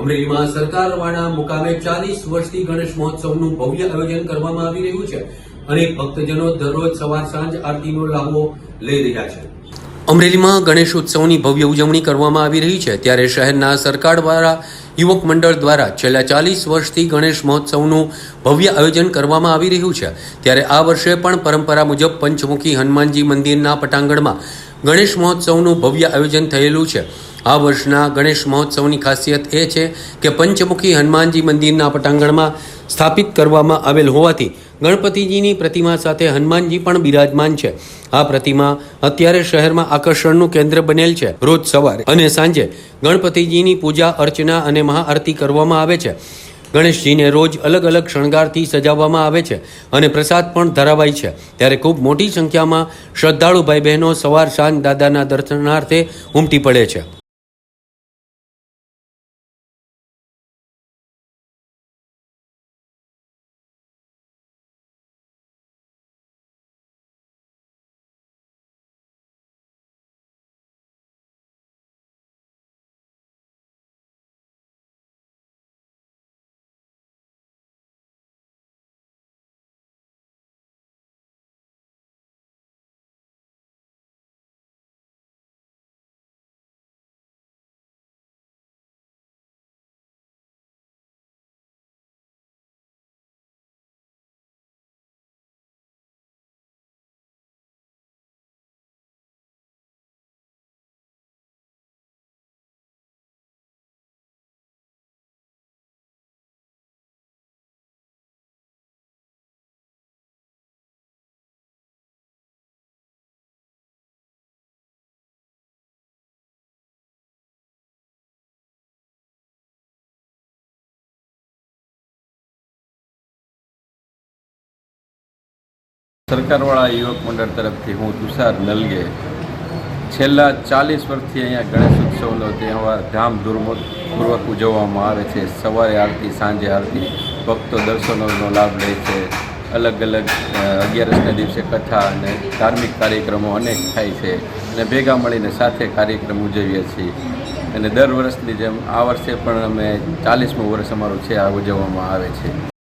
અમરેલીમાં સરકારવાળા મુકામે ચાલીસ વર્ષથી ગણેશ મહોત્સવનું ભવ્ય આયોજન કરવામાં આવી રહ્યું છે અને ભક્તજનો દરરોજ સવાર સાંજ આરતીનો લાભો લઈ રહ્યા છે. અમરેલીમાં ગણેશ ઉત્સવની ભવ્ય ઉજવણી કરવામાં આવી રહી છે ત્યારે શહેરના સરકારવાળા યુવક મંડળ દ્વારા છેલ્લા ચાલીસ વર્ષથી ગણેશ મહોત્સવનું ભવ્ય આયોજન કરવામાં આવી રહ્યું છે ત્યારે આ વર્ષે પણ પરંપરા મુજબ પંચમુખી હનુમાનજી મંદિરના પટાંગણમાં ગણેશ મહોત્સવનું ભવ્ય આયોજન થયેલું છે. આ વર્ષના ગણેશ મહોત્સવની ખાસિયત એ છે કે પંચમુખી હનુમાનજી મંદિરના પટાંગણમાં સ્થાપિત કરવામાં આવેલ હોવાથી ગણપતિજીની પ્રતિમા સાથે હનુમાનજી પણ બિરાજમાન છે. આ પ્રતિમા અત્યારે શહેરમાં આકર્ષણનું કેન્દ્ર બનેલ છે. રોજ સવારે અને સાંજે ગણપતિજીની પૂજા, અર્ચના અને મહાઆરતી કરવામાં આવે છે. ગણેશજીને રોજ અલગ અલગ શણગારથી સજાવવામાં આવે છે અને પ્રસાદ પણ ધરાવાય છે. ત્યારે ખૂબ મોટી સંખ્યામાં શ્રદ્ધાળુ ભાઈ બહેનો સવાર સાંજ દાદાના દર્શનાર્થે ઉમટી પડે છે. સરકારવાળા યુવક મંડળ તરફથી હું તુષાર નલગે છેલ્લા ચાલીસ વર્ષથી અહીંયા ગણેશ ઉત્સવનો તહેવાર ધામધૂમપૂર્વક ઉજવવામાં આવે છે. સવારે આરતી, સાંજે આરતી, ભક્તો દર્શનોનો લાભ લે છે. અલગ અલગ અગિયારસના દિવસે કથા અને ધાર્મિક કાર્યક્રમો અનેક થાય છે અને ભેગા મળીને સાથે કાર્યક્રમ ઉજવીએ છીએ. અને દર વર્ષની જેમ આ વર્ષે પણ અમે ચાલીસમું વર્ષ અમારું છે, આ ઉજવવામાં આવે છે.